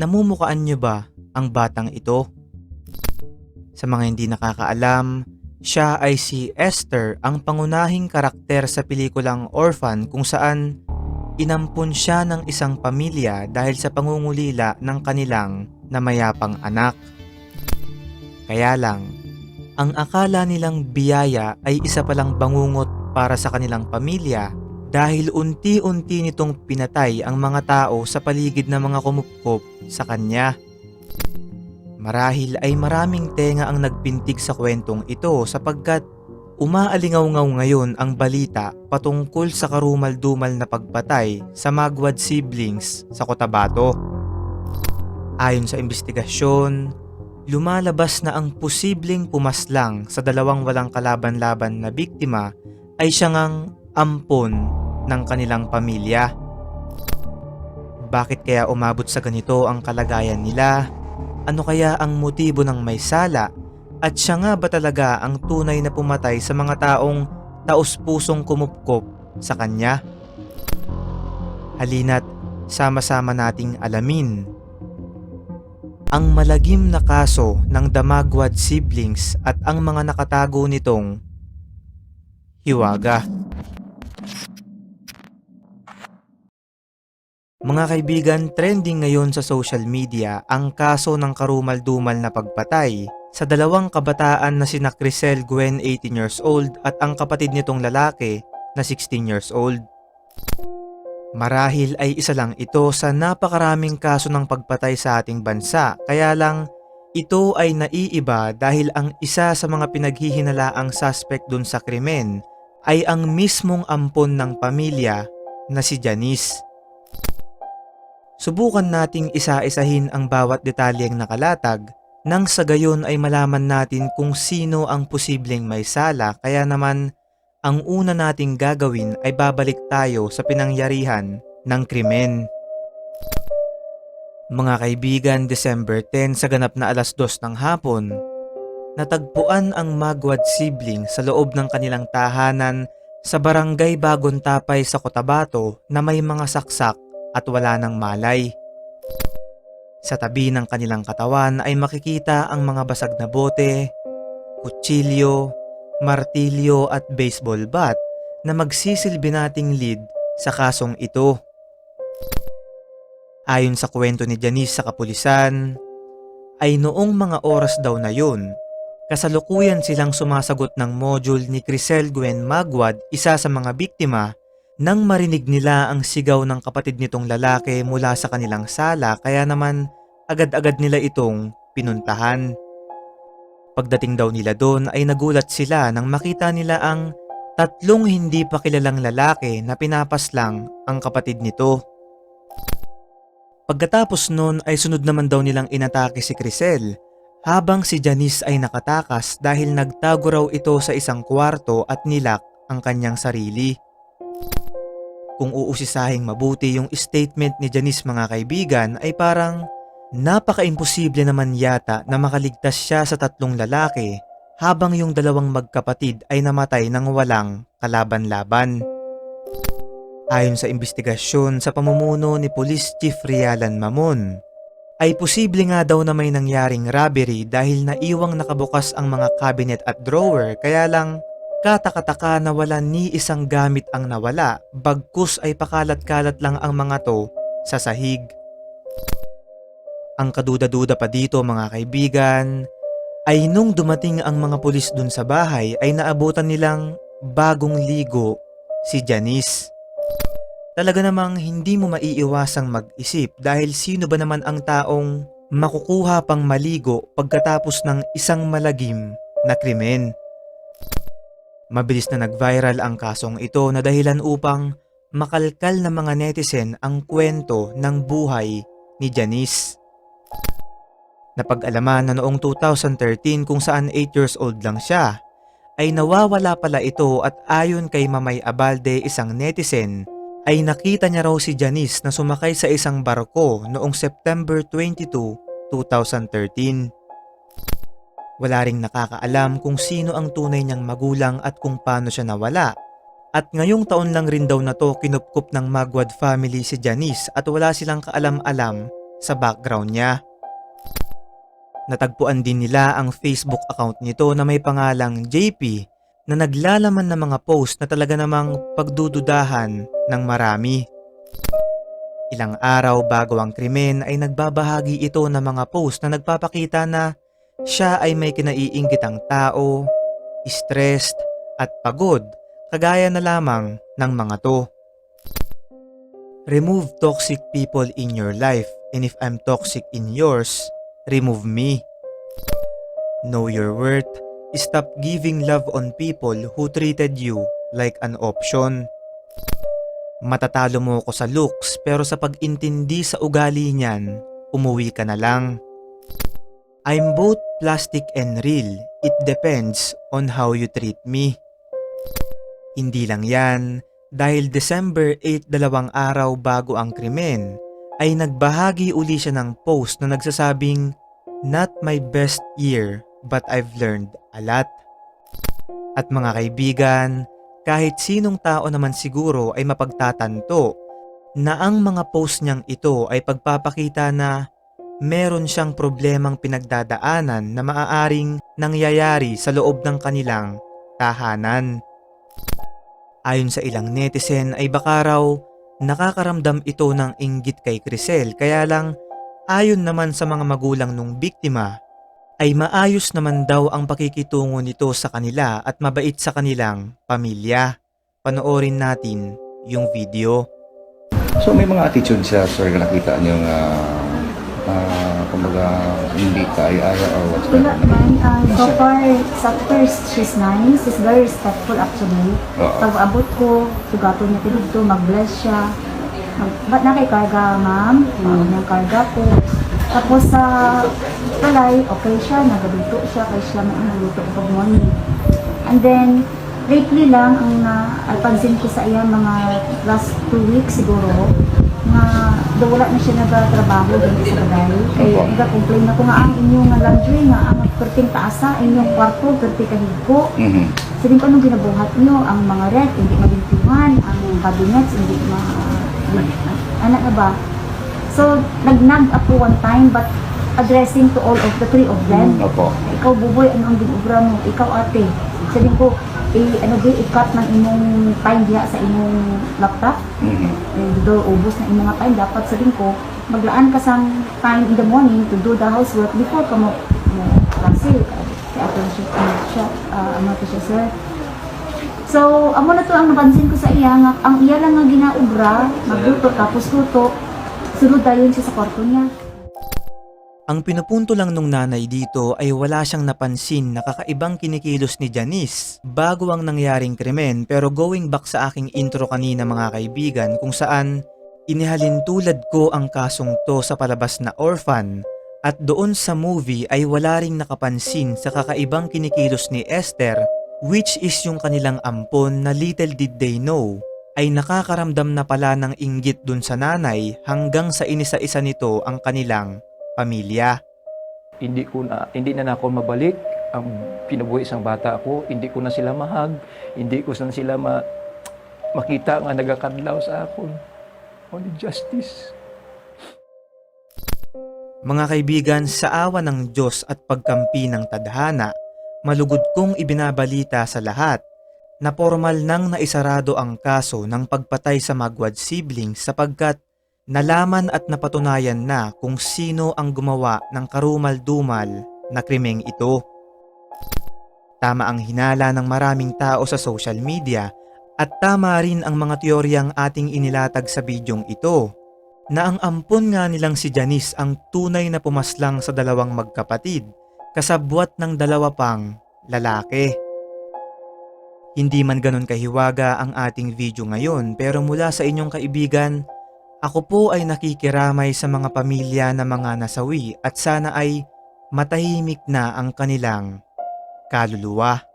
Namumukaan niyo ba ang batang ito? Sa mga hindi nakakaalam, siya ay si Esther, ang pangunahing karakter sa pelikulang Orphan kung saan inampun siya ng isang pamilya dahil sa pangungulila ng kanilang namayapang anak. Kaya lang, ang akala nilang biyaya ay isa palang bangungot para sa kanilang pamilya dahil unti-unti nitong pinatay ang mga tao sa paligid ng mga kumupkop sa kanya. Marahil ay maraming tenga ang nagpintig sa kwentong ito sapagkat umaalingaw-ngaw ngayon ang balita patungkol sa karumal-dumal na pagpatay sa Magwad siblings sa Cotabato. Ayon sa investigasyon, lumalabas na ang posibleng pumaslang sa dalawang walang kalaban-laban na biktima ay siya ngang ampon ng kanilang pamilya. Bakit kaya umabot sa ganito ang kalagayan nila? Ano kaya ang motibo ng may sala? At siya nga ba talaga ang tunay na pumatay sa mga taong taos-pusong kumupkop sa kanya? Halina't sama-sama nating alamin ang malagim na kaso ng Damagwad siblings at ang mga nakatago nitong hiwaga. Mga kaibigan, trending ngayon sa social media ang kaso ng karumal-dumal na pagpatay sa dalawang kabataan na sina Crisel Gwen 18 years old at ang kapatid nitong lalaki na 16 years old. Marahil ay isa lang ito sa napakaraming kaso ng pagpatay sa ating bansa kaya lang ito ay naiiba dahil ang isa sa mga pinaghihinalaang suspect dun sa krimen ay ang mismong ampon ng pamilya na si Janice. Subukan nating isa-isahin ang bawat detalyeng nakalatag nang sa gayon ay malaman natin kung sino ang posibleng may sala kaya naman ang una nating gagawin ay babalik tayo sa pinangyarihan ng krimen. Mga kaibigan, December 10 sa ganap na alas 2 ng hapon, natagpuan ang Magwad sibling sa loob ng kanilang tahanan sa barangay Bagong Tapay sa Cotabato na may mga saksak at wala ng malay. Sa tabi ng kanilang katawan ay makikita ang mga basag na bote, kutsilyo, martilyo at baseball bat na magsisilbi nating lead sa kasong ito. Ayon sa kwento ni Janice sa kapulisan, ay noong mga oras daw na yun, kasalukuyan silang sumasagot ng module ni Crisel Gwen Magwad, isa sa mga biktima, nang marinig nila ang sigaw ng kapatid nitong lalaki mula sa kanilang sala kaya naman agad-agad nila itong pinuntahan. Pagdating daw nila doon ay nagulat sila nang makita nila ang tatlong hindi pa kilalang lalaki na pinapaslang ang kapatid nito. Pagkatapos noon ay sunod naman daw nilang inatake si Crisel habang si Janice ay nakatakas dahil nagtago raw ito sa isang kwarto at nilak ang kanyang sarili. Kung uusisahing mabuti yung statement ni Janice mga kaibigan ay parang napaka-imposible naman yata na makaligtas siya sa tatlong lalaki habang yung dalawang magkapatid ay namatay ng walang kalaban-laban. Ayon sa investigasyon sa pamumuno ni Police Chief Rialan Mamon, ay posible nga daw na may nangyaring robbery dahil naiwang nakabukas ang mga cabinet at drawer kaya lang katakataka na wala ni isang gamit ang nawala bagkus ay pakalat-kalat lang ang mga to sa sahig. Ang kaduda-duda pa dito mga kaibigan ay nung dumating ang mga pulis dun sa bahay ay naabutan nilang bagong ligo si Janice. Talaga namang hindi mo maiiwasang mag-isip dahil sino ba naman ang taong makukuha pang maligo pagkatapos ng isang malagim na krimen. Mabilis na nag-viral ang kasong ito na dahilan upang makalkal na mga netizen ang kwento ng buhay ni Janice. Napag-alaman na noong 2013 kung saan 8 years old lang siya, ay nawawala pala ito at ayon kay Mamay Abalde isang netizen, ay nakita niya raw si Janice na sumakay sa isang barko noong September 22, 2013. Wala ring nakakaalam kung sino ang tunay niyang magulang at kung paano siya nawala. At ngayong taon lang rin daw na to kinupkup ng Magwad family si Janice at wala silang kaalam-alam sa background niya. Natagpuan din nila ang Facebook account nito na may pangalang JP na naglalaman ng mga post na talaga namang pagdududahan ng marami. Ilang araw bago ang krimen ay nagbabahagi ito ng mga post na nagpapakita na siya ay may kinaiinggitang tao, stressed at pagod kagaya na lamang ng mga to. Remove toxic people in your life and if I'm toxic in yours, remove me. Know your worth. Stop giving love on people who treated you like an option. Matatalo mo ko sa looks pero sa pag-intindi sa ugali niyan, umuwi ka na lang. I'm both plastic and real. It depends on how you treat me. Hindi lang yan, dahil December 8 dalawang araw bago ang krimen, ay nagbahagi uli siya ng post na nagsasabing, Not my best year, but I've learned a lot. At mga kaibigan, kahit sinong tao naman siguro ay mapagtatanto na ang mga post niyang ito ay pagpapakita na meron siyang problemang pinagdadaanan na maaaring nangyayari sa loob ng kanilang tahanan. Ayon sa ilang netizen ay baka raw nakakaramdam ito ng inggit kay Crisel kaya lang ayon naman sa mga magulang nung biktima ay maayos naman daw ang pakikitungo nito sa kanila at mabait sa kanilang pamilya. Panoorin natin yung video. So may mga attitude siya, sir, na nakita niyo nga, ah, kumbaga, hindi kaaya-aya or what's Wala that? man. Uh, so far, sa first, she's nice. She's very respectful actually. Oo. Pag abot ko, sugato niya pinigto, mag-bless siya. Mag, ba't na kay karga, ma'am? Uh, yung karga ko. Tapos sa palay, okay siya, nagaluto siya, kaya siya may nagluto pag morning. And then, lately lang, ang napansin ko sa iya mga last two weeks siguro, nga daw wala na siya nagtrabaho dito sa baday. Kaya nag-complain ako nga ang inyong laundry nga ang perting taasa, inyong kwarto, perting kahigko. Mhm. Sabi ko, anong ginabuhat nyo? Ang mga rec, hindi malintingan. Ang cabinets, hindi ma... Anak na ba? So, nagnag ako one time, but addressing to all of the three of them. Opo. Ikaw, buboy, ano ang ginubra mo? Ikaw, ate. Sabi ko, i ano ba, i-cut ng imong time diha sa imong laptop. Mhm. Eh, do ubos na imong time. Dapat sabihin ko, maglaan ka sang time in the morning to do the housework before ka mo, mo klase. Kaya ato siya, ano siya, ah, ano to siya, sir. So, amo na to ang napansin ko sa iya nga ang iya lang nga ginaubra, magluto tapos luto. Sunod dayon siya sa kwarto niya. Ang pinupunto lang nung nanay dito ay wala siyang napansin na kakaibang kinikilos ni Janice. Bago ang nangyaring krimen pero going back sa aking intro kanina mga kaibigan kung saan inihalin tulad ko ang kasong to sa palabas na orphan at doon sa movie ay wala ring nakapansin sa kakaibang kinikilos ni Esther which is yung kanilang ampon na little did they know ay nakakaramdam na pala ng inggit dun sa nanay hanggang sa inisa-isa nito ang kanilang pamilya. hindi ko na hindi na ako mabalik. Ang pinabuhi isang bata ako hindi ko na sila mahag hindi ko na sila ma, makita nga nagakadlaw sa akon only justice. Mga kaibigan, sa awa ng Diyos at pagkampi ng tadhana, malugod kong ibinabalita sa lahat na formal nang naisarado ang kaso ng pagpatay sa Magwad siblings sapagkat nalaman at napatunayan na kung sino ang gumawa ng karumal-dumal na krimeng ito. Tama ang hinala ng maraming tao sa social media at tama rin ang mga teoryang ating inilatag sa bidyong ito na ang ampon nga nilang si Janice ang tunay na pumaslang sa dalawang magkapatid, kasabwat ng dalawa pang lalaki. Hindi man ganon kahiwaga ang ating video ngayon pero mula sa inyong kaibigan, ako po ay nakikiramay sa mga pamilya na mga nasawi at sana ay matahimik na ang kanilang kaluluwa.